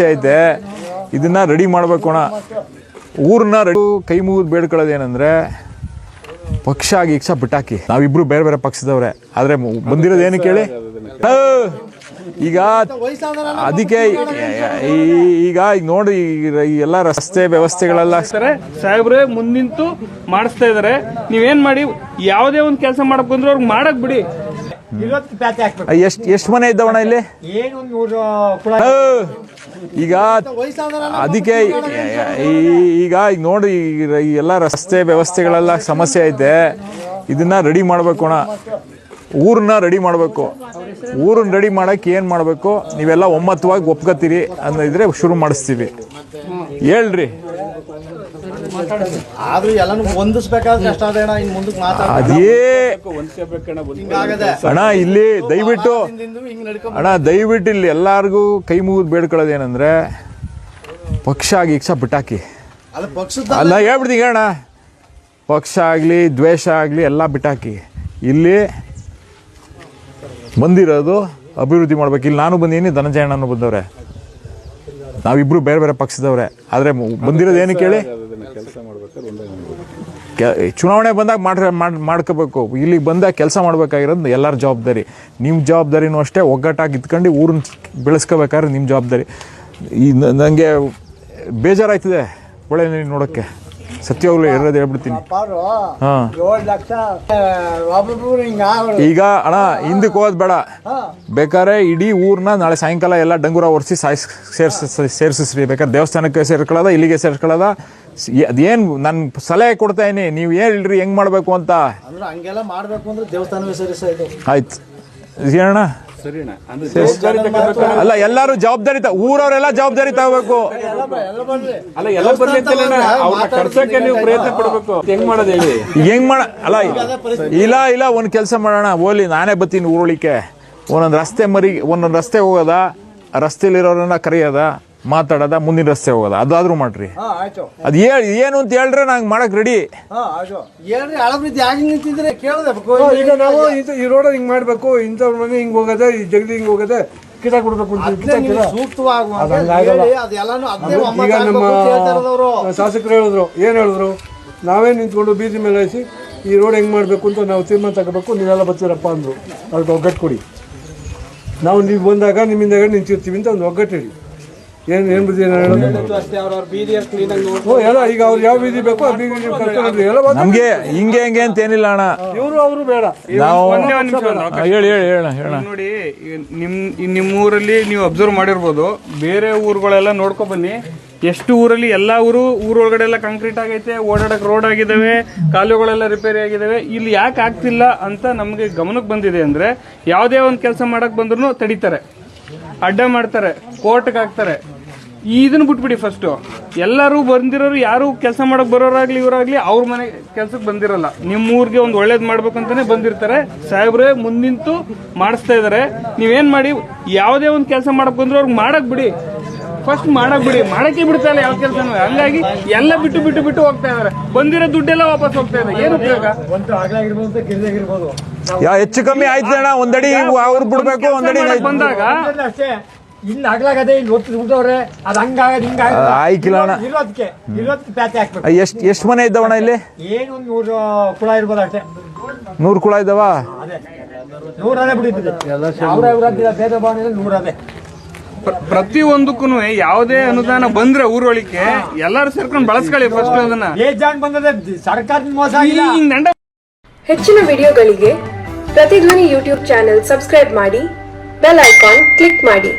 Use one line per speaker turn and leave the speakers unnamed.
ಸಮಸ್ಯೆ ಐತೆ. ಇದನ್ನ ರೆಡಿ ಮಾಡ್ಬೇಕು ಅಣ್ಣ. ಊರನ್ನ ರೆಡಿ ಕೈ ಮುಗಿದು ಬೇಡ್ಕೊಳ್ಳೋದೇನೆಂದ್ರೆ ಪಕ್ಷ ಗೀಕ್ಷ ಬಿಟ್ಟಾಕಿ. ನಾವಿಬ್ರು ಬೇರೆ ಬೇರೆ ಪಕ್ಷದವ್ರೆ. ಆದ್ರೆ ಬಂದಿರೋದು ಏನು ಕೇಳಿ? ಈಗ ಅದಕ್ಕೆ ಈಗ ಈಗ ನೋಡಿ ಎಲ್ಲ ರಸ್ತೆ ವ್ಯವಸ್ಥೆಗಳೆಲ್ಲ
ಸಾಹೇಬ್ರೆ, ಮುಂದಿಂತು ಮಾಡಿಸ್ತಾ ಇದಾರೆ. ನೀವೇನ್ ಮಾಡಿ, ಯಾವುದೇ ಒಂದು ಕೆಲಸ ಮಾಡಕ್ ಬಂದ್ರೆ ಅವ್ರಿಗೆ ಮಾಡಕ್ ಬಿಡಿ.
ಎಷ್ಟು ಎಷ್ಟು ಮನೆ ಇದ್ದವಣ ಇಲ್ಲಿ? ಈಗ ಅದಕ್ಕೆ ಈಗ ಈಗ ನೋಡಿ ಈ- ಈ ಎಲ್ಲ ರಸ್ತೆ ವ್ಯವಸ್ಥೆಗಳೆಲ್ಲ ಸಮಸ್ಯೆ ಐತೆ. ಇದನ್ನ ರೆಡಿ ಮಾಡ್ಬೇಕು ಅಣ್ಣ. ಊರನ್ನ ರೆಡಿ ಮಾಡಬೇಕು. ಊರನ್ನ ರೆಡಿ ಮಾಡಕ್ಕೆ ಏನು ಮಾಡಬೇಕು? ನೀವೆಲ್ಲ ಒಮ್ಮತವಾಗಿ ಒಪ್ಕೋತೀರಿ ಅನ್ನೋದಿದ್ರೆ ಶುರು ಮಾಡಿಸ್ತೀವಿ. ಹೇಳ್ರಿ.
ಆದ್ರೂ ಎಲ್ಲಾನು ಹೊಂದಿಸ್ಬೇಕಾದ್ರೆ ಕಷ್ಟ ಅದೇ ಅಣ್ಣ ಇನ್ ಮುಂದಕ್ಕೆ ಮಾತಾಡ
ಅದೇ. ಅಣ್ಣ ಇಲ್ಲಿ ದಯವಿಟ್ಟು
ಹಿಂದಿಂದು ಹಿಂಗ್ ನಡ್ಕೊಂಡ್
ಅಣ್ಣ ದಯವಿಟ್ಟು ಇಲ್ಲಿ ಎಲ್ಲಾರ್ಗೂ ಕೈ ಮುಗಿದು ಬೇಡ್ಕೊಳ್ಳೋದೇನಂದ್ರೆ ಪಕ್ಷ ಗೀಕ್ಷ ಬಿಟ್ಟಾಕಿ.
ಅಲ್ಲ ಪಕ್ಷದ
ಅಲ್ಲ ಹೇಳ್ಬಿಡ್ತೀನಿ ಅಣ್ಣ ಪಕ್ಷ ಆಗಲಿ ದ್ವೇಷ ಆಗಲಿ ಎಲ್ಲ ಬಿಟ್ಟಾಕಿ. ಇಲ್ಲಿ ಬಂದಿರೋದು ಅಭಿವೃದ್ಧಿ ಮಾಡ್ಬೇಕು. ಇಲ್ಲಿ ನಾನು ಬಂದೀನಿ ಧನಂಜಯಣ್ಣನೂ ಬಂದವ್ರೆ. ನಾವಿಬ್ರು ಬೇರೆ ಬೇರೆ ಪಕ್ಷದವ್ರೆ. ಆದರೆ ಬಂದಿರೋದು ಏನು ಕೇಳಿ? ಚುನಾವಣೆ ಬಂದಾಗ ಮಾಡ್ರ ಮಾಡ್ ಮಾಡ್ಕೋಬೇಕು. ಇಲ್ಲಿಗೆ ಬಂದಾಗ ಕೆಲಸ ಮಾಡ್ಬೇಕಾಗಿರೋದು ಎಲ್ಲರ ಜವಾಬ್ದಾರಿ. ನಿಮ್ಮ ಜವಾಬ್ದಾರಿನೂ ಅಷ್ಟೇ ಒಗ್ಗಟ್ಟಾಗಿ ಇದ್ಕೊಂಡು ಊರನ್ನ ಬೆಳೆಸ್ಕೋಬೇಕಾದ್ರೆ ನಿಮ್ಮ ಜವಾಬ್ದಾರಿ. ಈ ನನಗೆ ಬೇಜಾರಾಯ್ತಿದೆ ಒಳ್ಳೆ ನೀರು ನೋಡೋಕ್ಕೆ. ಸತ್ಯವಾಗ್ಲೂ ಇರೋದು ಹೇಳ್ಬಿಡ್ತೀನಿ. ಹಾಂ. ಈಗ ಅಣ್ಣ ಹಿಂದಕ್ಕೆ ಹೋಗೋದು ಬೇಡ. ಬೇಕಾದ್ರೆ ಇಡೀ ಊರ್ನ ನಾಳೆ ಸಾಯಂಕಾಲ ಎಲ್ಲ ಡಂಗೂರ ಒರೆಸಿ ಸಾಯಿಸ್ ಸೇರ್ಸಿ ಸೇರ್ಸಿಸ್ರಿ. ಬೇಕಾದ್ರೆ ದೇವಸ್ಥಾನಕ್ಕೆ ಸೇರ್ಕೊಳ್ಳೋದ ಇಲ್ಲಿಗೆ ಸೇರ್ಕೊಳ್ಳೋದ. ಅದೇನು ನಾನು ಸಲಹೆ ಕೊಡ್ತಾ ಇದೀನಿ ನೀವು ಹೇಳ್ರಿ ಹೆಂಗ್ ಮಾಡಬೇಕು ಅಂತ?
ಅಂದ್ರೆ ಹಂಗೆಲ್ಲ ಮಾಡ್ಬೇಕು ಅಂದ್ರೆ ದೇವಸ್ಥಾನವೇ ಸರಿಸ
ಆಯ್ತು. ಏನಣ್ಣ? ಅಲ್ಲ ಎಲ್ಲರೂ ಜವಾಬ್ದಾರಿ ಊರವರೆಲ್ಲ ಜವಾಬ್ದಾರಿ ತಗೋಬೇಕು.
ಅಲ್ಲ ಎಲ್ಲ ಬರ್ಲಿ ಅವ್ರನ್ನ ಕರ್ಸಕ್ಕೆ ನೀವು ಪ್ರಯತ್ನ ಪಡ್ಬೇಕು. ಹೆಂಗ್ ಮಾಡೋದು ಹೇಳಿ?
ಹೆಂಗ್ ಮಾಡ ಅಲ್ಲ ಇಲ್ಲ ಇಲ್ಲ ಒಂದು ಕೆಲಸ ಮಾಡೋಣ. ಓಲಿ ನಾನೇ ಬತ್ತೀನಿ ಊರೊಳಿಕೆ. ಒಂದೊಂದು ರಸ್ತೆ ಮರಿ ಒಂದೊಂದು ರಸ್ತೆ ಹೋಗೋದ? ರಸ್ತೆಲಿರೋರನ್ನ ಕರೆಯೋದ? ಮಾತಾಡೋದ ಮುಂದಿನ ರಸ್ತೆ ಹೋಗೋದ. ಅದಾದ್ರೂ ಮಾಡ್ರಿ.
ಅದ್ ಆಯ್ತು.
ಅದು ಹೇಳಿ ಏನು ಅಂತ ಹೇಳ್ರೆ ನಂಗೆ ಮಾಡಕ್ ರೆಡಿ
ಹಾ ಆಯ್ತು. ಹೇಳ್ರಿ ಹಳಬ್ರಿದ್ ಯಾಕೆ ನಿಂತಿದ್ರೆ ಕೇಳದೆ
ಈಗ ನಾವು ಇದು ಈ ರೋಡ್ ಹಿಂಗ್ ಮಾಡ್ಬೇಕು ಇಂಥವ್ರ ಮನೆ ಹಿಂಗ್ ಹೋಗದೆ ಈ ಜಗದಿ ಹಿಂಗ್ ಹೋಗದೆ ಕಿಟ ಕೊಡ್ಬೇಕು ಅಂತ ಈಗ ನಮ್ಮ. ಶಾಸಕರು ಹೇಳಿದ್ರು ಏನ್ ಹೇಳಿದ್ರು? ನಾವೇ ನಿಂತ್ಕೊಂಡು ಬೀದಿ ಮೇಲೆ ಹಾಯಿಸಿ ಈ ರೋಡ್ ಹೆಂಗ್ ಮಾಡ್ಬೇಕು ಅಂತ ನಾವು ತೀರ್ಮಾನ ತಗೋಬೇಕು ನೀವೆಲ್ಲ ಬರ್ತೀರಪ್ಪ ಅಂದ್ರು. ಅದಕ್ಕೆ ಒಗ್ಗಟ್ಟು ಕೊಡಿ. ನಾವು ನೀವು ಬಂದಾಗ ನಿಮ್ಮಿಂದಾಗ ನಿಂತಿರ್ತೀವಿ ಅಂತ ಒಂದು ಒಗ್ಗಟ್ಟು ಹೇಳಿ. ಏನ್ ಏನ್ ಏನ್ ಹೇಳೋದು? ಎಲ್ಲ ಈಗ ಅವ್ರು ಯಾವ ಬೀದಿ ಬೇಕು ಆ ಬೀದಿ ನೀವು ಕರ್ಕೊಂಡು ಎಲ್ಲ
ನಮ್ಗೆ ಹಿಂಗೆ ಹಿಂಗೆ ಅಂತ ಏನಿಲ್ಲ ಅಣ್ಣ.
ಇವರು ಅವರು ಬೇಡ.
ನಾವು
ಒಂದೇ ಒಂದ್ ನಿಮಿಷ ಒಂದು ಅವಕಾಶ.
ಹೇಳಿ ಹೇಳಿ ಹೇಳ ಹೇಳ
ನೋಡಿ ಈ ನಿಮ್ ಈ ನಿಮ್ಮ ಊರಲ್ಲಿ ನೀವು ಅಬ್ಸರ್ವ್ ಮಾಡಿರ್ಬೋದು. ಬೇರೆ ಊರುಗಳೆಲ್ಲ ನೋಡ್ಕೊ ಬನ್ನಿ. ಎಷ್ಟು ಊರಲ್ಲಿ ಎಲ್ಲಾ ಊರು ಊರೊಳಗಡೆ ಎಲ್ಲ ಕಾಂಕ್ರೀಟ್ ಆಗೈತೆ ಓಡಾಡಕ್ ರೋಡ್ ಆಗಿದಾವೆ ಕಾಲುಗಳೆಲ್ಲ ರಿಪೇರಿ ಆಗಿದಾವೆ. ಇಲ್ಲಿ ಯಾಕೆ ಆಗ್ತಿಲ್ಲ ಅಂತ ನಮಗೆ ಗಮನಕ್ಕೆ ಬಂದಿದೆ ಅಂದ್ರೆ ಯಾವುದೇ ಒಂದು ಕೆಲಸ ಮಾಡಕ್ ಬಂದ್ರು ತಡಿತಾರೆ. ಅಡ್ಡ ಮಾಡ್ತಾರೆ ಕೋರ್ಟ್ಗೆ ಹಾಕ್ತಾರೆ. ಇದನ್ನ ಬಿಟ್ಬಿಡಿ ಫಸ್ಟ್ ಎಲ್ಲರೂ ಬಂದಿರೋರು ಯಾರು ಕೆಲಸ ಮಾಡಕ್ ಬರೋರಾಗ್ಲಿ ಇವರಾಗ್ಲಿ ಅವ್ರ ಮನೆ ಕೆಲ್ಸಕ್ಕೆ ಬಂದಿರಲ್ಲ. ನಿಮ್ಮ ಊರಿಗೆ ಒಂದು ಒಳ್ಳೇದು ಮಾಡ್ಬೇಕಂತಾನೆ ಬಂದಿರ್ತಾರೆ. ಸಾಹೇಬ್ರೆ ಮುಂದಿಂತು ಮಾಡಿಸ್ತಾ ಇದಾರೆ. ನೀವೇನ್ ಮಾಡಿ ಯಾವುದೇ ಒಂದು ಕೆಲಸ ಮಾಡಕ್ ಬಂದ್ರು ಅವ್ರಿಗೆ ಮಾಡಕ್ ಬಿಡಿ. ಫಸ್ಟ್ ಮಾಡಕ್ ಬಿಡಿ. ಮಾಡಕ್ಕೆ ಬಿಡ್ತಾ ಇಲ್ಲ ಯಾವ ಕೆಲಸ ಹಂಗಾಗಿ ಎಲ್ಲ ಬಿಟ್ಟು ಬಿಟ್ಟು ಬಿಟ್ಟು ಹೋಗ್ತಾ ಇದಾರೆ. ಬಂದಿರೋ ದುಡ್ಡೆಲ್ಲ ವಾಪಸ್ ಹೋಗ್ತಾ ಇದೆ. ಏನು ಉಪಯೋಗ?
ಹೆಚ್ಚು ಕಮ್ಮಿ ಆಯ್ತು ಅಣ್ಣ ಒಂದಡಿ ಅವ್ರು ಬಿಡ್ಬೇಕು ಒಂದಡಿ
ಬಂದಾಗ
ಇಲ್ಲಿ ಆಗ್ಲಾಗದೆ ಇಲ್ಲಿ ಒತ್ತು ದುಡ್ಡವ್ರೆ ಅದು ಹಂಗಾಗದ ಹಿಂಗಾಗ
ಆಯ್ಕಿಲ್ಲ ಅಣ್ಣ.
ಇರೋದಕ್ಕೆ ಇರೋದಕ್ಕೆ ಪ್ಯಾತೆ ಹಾಕ್ಬೇಕು.
ಎಷ್ಟು ಎಷ್ಟು ಮನೆ ಇದ್ದಾವಣ ಇಲ್ಲಿ?
ಏನು ಒಂದು ನೂರು ಕುಳ ಇರ್ಬೋದು ಅಷ್ಟೇ?
ನೂರು ಕುಳ ಇದ್ದಾವ?
ಅದೇ. ನೂರನೇ ಬಿಡಿದ್ದೆ ಅವ್ರ ಇವ್ರದ್ದಿಲ್ಲ ಭೇದ ಭಾವನೆ ಇಲ್ಲ, ನೂರದೇ.
ಪ್ರ- ಪ್ರತಿಯೊಂದಕ್ಕೂ ಯಾವುದೇ ಅನುದಾನ ಬಂದ್ರೆ ಊರೊಳಿಕೆ ಎಲ್ಲರೂ ಸೇರ್ಕೊಂಡು ಬಳಸ್ಕೊಳ್ಳಿ ಫಸ್ಟ್ ಅದನ್ನ.
ಏಜಾನ್ ಬಂದದೆ ಸರ್ಕಾರದ ಮೋಸ
ದಂಡ
ಹೆಚ್ಚಿನ ವಿಡಿಯೋಗಳಿಗೆ ಪ್ರತಿಧ್ವನಿ ಯೂಟ್ಯೂಬ್ ಚಾನೆಲ್ ಸಬ್ಸ್ಕ್ರೈಬ್ ಮಾಡಿ ಬೆಲ್ ಐಕಾನ್ ಕ್ಲಿಕ್ ಮಾಡಿ.